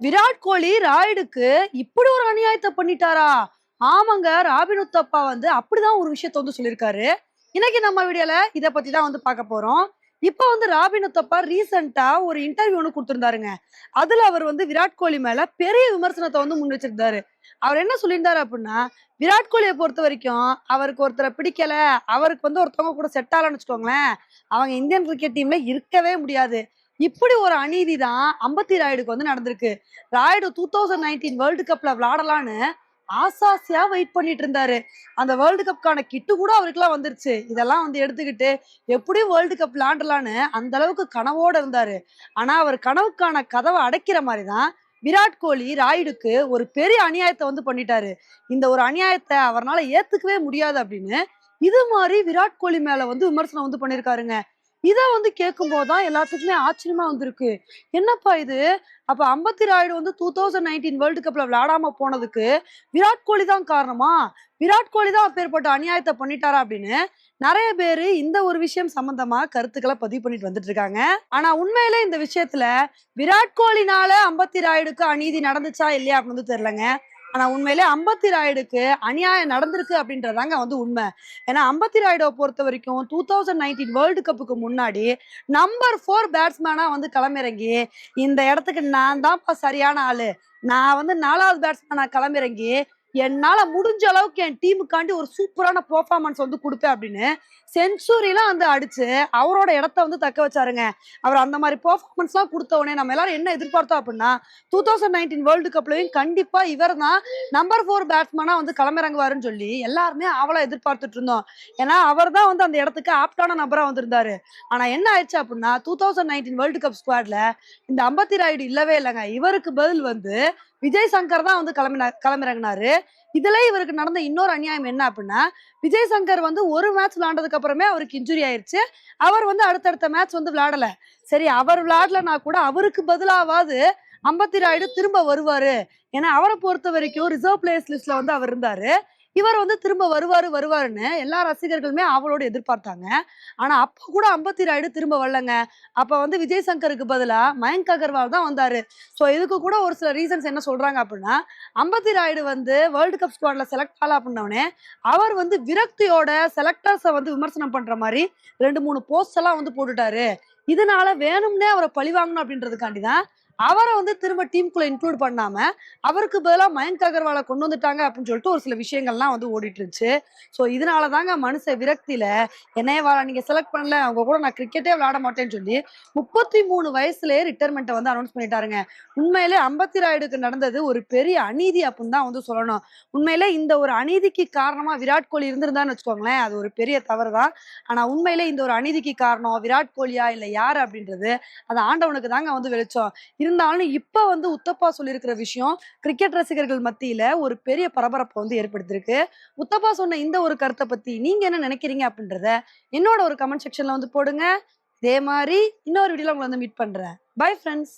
விராட் கோலி ராய்டுக்கு இப்படி ஒரு அநியாயத்தை பண்ணிட்டாரா? ஆமாங்க ராபின் உத்தப்பா வந்து அப்படிதான் ஒரு விஷயத்த வந்து சொல்லியிருக்காரு. இன்னைக்கு நம்ம வீடியோல இதை பத்தி தான் வந்து பார்க்க போறோம். இப்ப வந்து ராபின் உத்தப்பா ரீசெண்டா ஒரு இன்டர்வியூ ஒன்று கொடுத்திருந்தாருங்க. அதுல அவர் வந்து விராட் கோலி மேல பெரிய விமர்சனத்தை வந்து முன் வச்சிருந்தாரு. அவர் என்ன சொல்லியிருந்தாரு அப்படின்னா விராட் கோலியை பொறுத்த வரைக்கும் அவருக்கு ஒருத்தரை பிடிக்கல. அவருக்கு வந்து ஒருத்தவங்க கூட செட் ஆகலன்னு வச்சுக்கோங்களேன். அவங்க இந்தியன் கிரிக்கெட் டீம்ல இருக்கவே முடியாது. இப்படி ஒரு அநீதி தான் அம்பத்தி ராயுடுக்கு வந்து நடந்திருக்கு. Rayudu two thousand nineteen world கப்ல விளாடலான்னு ஆசாசியா வெயிட் பண்ணிட்டு இருந்தாரு. அந்த வேர்ல்டு கப்கான கிட்டு கூட அவருக்குலாம் வந்துருச்சு. இதெல்லாம் வந்து எடுத்துக்கிட்டு எப்படியும் வேர்ல்டு கப் விளாண்டலான்னு அந்த அளவுக்கு கனவோட இருந்தாரு. ஆனா அவர் கனவுக்கான கதவை அடைக்கிற மாதிரி தான் விராட் கோலி ராயுடுக்கு ஒரு பெரிய அநியாயத்தை வந்து பண்ணிட்டாரு. இந்த ஒரு அநியாயத்தை அவரால் ஏத்துக்கவே முடியாது அப்படின்னு இது மாதிரி விராட் கோலி மேல வந்து விமர்சனம் வந்து பண்ணிருக்காருங்க. இதை வந்து கேட்கும் போதுதான் எல்லாத்துக்குமே ஆச்சரியமா வந்திருக்கு. என்னப்பா இது? அப்ப அம்பத்தி ராயுடு வந்து டூ தௌசண்ட் நைன்டீன் வேர்ல்டு கப்ல விளையாடாம போனதுக்கு விராட் கோலி தான் காரணமா? விராட் கோலி தான் அப்பேற்பட்ட அநியாயத்தை பண்ணிட்டாரா அப்படின்னு நிறைய பேர் இந்த ஒரு விஷயம் சம்பந்தமா கருத்துக்களை பதிவு பண்ணிட்டு வந்துட்டு இருக்காங்க. ஆனா உண்மையிலே இந்த விஷயத்துல விராட் கோலினால அம்பத்தி ராயுடுக்கு அநீதி நடந்துச்சா இல்லையா அப்படின்னு வந்து தெரியலங்க. ஆனா உண்மையிலே அம்பத்தி ராயுடுக்கு அநியாயம் நடந்திருக்கு அப்படின்றதாங்க வந்து உண்மை. ஏன்னா அம்பத்தி ராயுடை பொறுத்த வரைக்கும் டூ தௌசண்ட் நைன்டீன் வேர்ல்டு கப்புக்கு முன்னாடி நம்பர் ஃபோர் பேட்ஸ்மேனா வந்து களமிறங்கி இந்த இடத்துக்கு நான் தான்ப்பா சரியான ஆளு. நான் வந்து நாலாவது பேட்ஸ்மேனா களமிறங்கி என்னால முடிஞ்ச அளவுக்கு என் டீமுக்காண்டி ஒரு சூப்பரான பெர்ஃபார்மன்ஸ் வந்து கொடுப்பேன் அப்படின்னு செஞ்சுரிலாம் வந்து அடிச்சு அவரோட இடத்த வந்து தக்க வச்சாருங்க. அவர் அந்த மாதிரி பெர்ஃபார்மன்ஸ்லாம் கொடுத்த உடனே நம்ம எல்லாரும் என்ன எதிர்பார்த்தோம் அப்படின்னா டூ தௌசண்ட் நைன்டீன் வேர்ல்டு கப்லயும் கண்டிப்பா இவர் தான் நம்பர் ஃபோர் பேட்ஸ்மேனா வந்து களமிறங்குவாருன்னு சொல்லி எல்லாருமே அவளை எதிர்பார்த்துட்டு இருந்தோம். ஏன்னா அவர் தான் வந்து அந்த இடத்துக்கு ஆப்டான நபரா வந்திருந்தாரு. ஆனா என்ன ஆயிடுச்சு அப்படின்னா two thousand nineteen world cup ஸ்குவாட்ல இந்த அம்பத்தி ராயுடு இல்லவே இல்லைங்க. இவருக்கு பதில் வந்து விஜய் சங்கர் தான் வந்து கிளம்பின கிளம்பிறங்கினாரு. இதுல இவருக்கு நடந்த இன்னொரு அநியாயம் என்ன அப்படின்னா விஜய் சங்கர் வந்து ஒரு மேட்ச் விளையாண்டதுக்கு அப்புறமே அவருக்கு இன்ஜுரி ஆயிருச்சு. அவர் வந்து அடுத்தடுத்த மேட்ச் வந்து விளையாடல சரி அவர் விளையாடலனா கூட அவருக்கு பதிலாவது அம்பத்தி ராயுடு திரும்ப வருவாரு. ஏன்னா அவரை பொறுத்த வரைக்கும் ரிசர்வ் பிளேயர்ஸ் லிஸ்ட்ல வந்து அவர் இருந்தாரு. இவர் வந்து திரும்ப வருவாரு வருவாருன்னு எல்லா ரசிகர்களுமே அவளோட எதிர்பார்த்தாங்க. ஆனா அப்ப கூட அம்பத்தி ராயுடு திரும்ப வரலங்க. அப்ப வந்து விஜய் சங்கருக்கு பதிலா மயங்க் அகர்வால் தான் வந்தாரு. ஸோ இதுக்கு கூட ஒரு சில ரீசன்ஸ் என்ன சொல்றாங்க அப்படின்னா அம்பத்தி ராயுடு வந்து வேர்ல்டு கப் ஸ்குவாட்ல செலக்ட் ஆகல அப்படின்னோடனே அவர் வந்து விரக்தியோட செலக்டர்ஸை வந்து விமர்சனம் பண்ற மாதிரி ரெண்டு மூணு போஸ்ட் எல்லாம் வந்து போட்டுட்டாரு. இதனால வேணும்னே அவரை பழி வாங்கணும் அப்படின்றதுக்காண்டி தான் அவரை வந்து திரும்ப டீமுக்குள்ள இன்க்ளூட் பண்ணாம அவருக்கு பதிலாக மயங்க் அகர்வாலை கொண்டு வந்துட்டாங்க அப்படின்னு சொல்லிட்டு ஒரு சில விஷயங்கள்லாம் வந்து ஓடிட்டு இருந்துச்சு ஸோ இதனால தாங்க மனுஷ விரக்தியில என்னைய வாழ நீங்க செலக்ட் பண்ணல அவங்க கூட நான் கிரிக்கெட்டே விளையாட மாட்டேன்னு சொல்லி முப்பத்தி மூணு வயசுலயே ரிட்டைர்மெண்ட்டை வந்து அனௌன்ஸ் பண்ணிட்டாருங்க. உண்மையிலே அம்பத்தி ராயுடுக்கு நடந்தது ஒரு பெரிய அநீதி அப்படின்னு தான் வந்து சொல்லணும். உண்மையிலே இந்த ஒரு அநீதிக்கு காரணமா விராட் கோலி இருந்திருந்தான்னு வச்சுக்கோங்களேன் அது ஒரு பெரிய தவறு தான். ஆனா உண்மையிலே இந்த ஒரு அநீதிக்கு காரணம் விராட் கோலியா இல்ல யார் அப்படின்றது அது ஆண்டவனுக்கு தாங்க வந்து வெளிச்சம். இருந்தாலும் இப்ப வந்து உத்தப்பா சொல்லியிருக்கிற விஷயம் கிரிக்கெட் ரசிகர்கள் மத்தியில ஒரு பெரிய பரபரப்பை வந்து ஏற்படுத்தியிருக்கு. உத்தப்பா சொன்ன இந்த ஒரு கருத்தை பத்தி நீங்க என்ன நினைக்கிறீங்க அப்படின்றத என்னோட ஒரு கமெண்ட் செக்ஷன்ல வந்து போடுங்க. இதே மாதிரி இன்னொரு வீடியோல உங்களை வந்து மீட் பண்றேன். Bye friends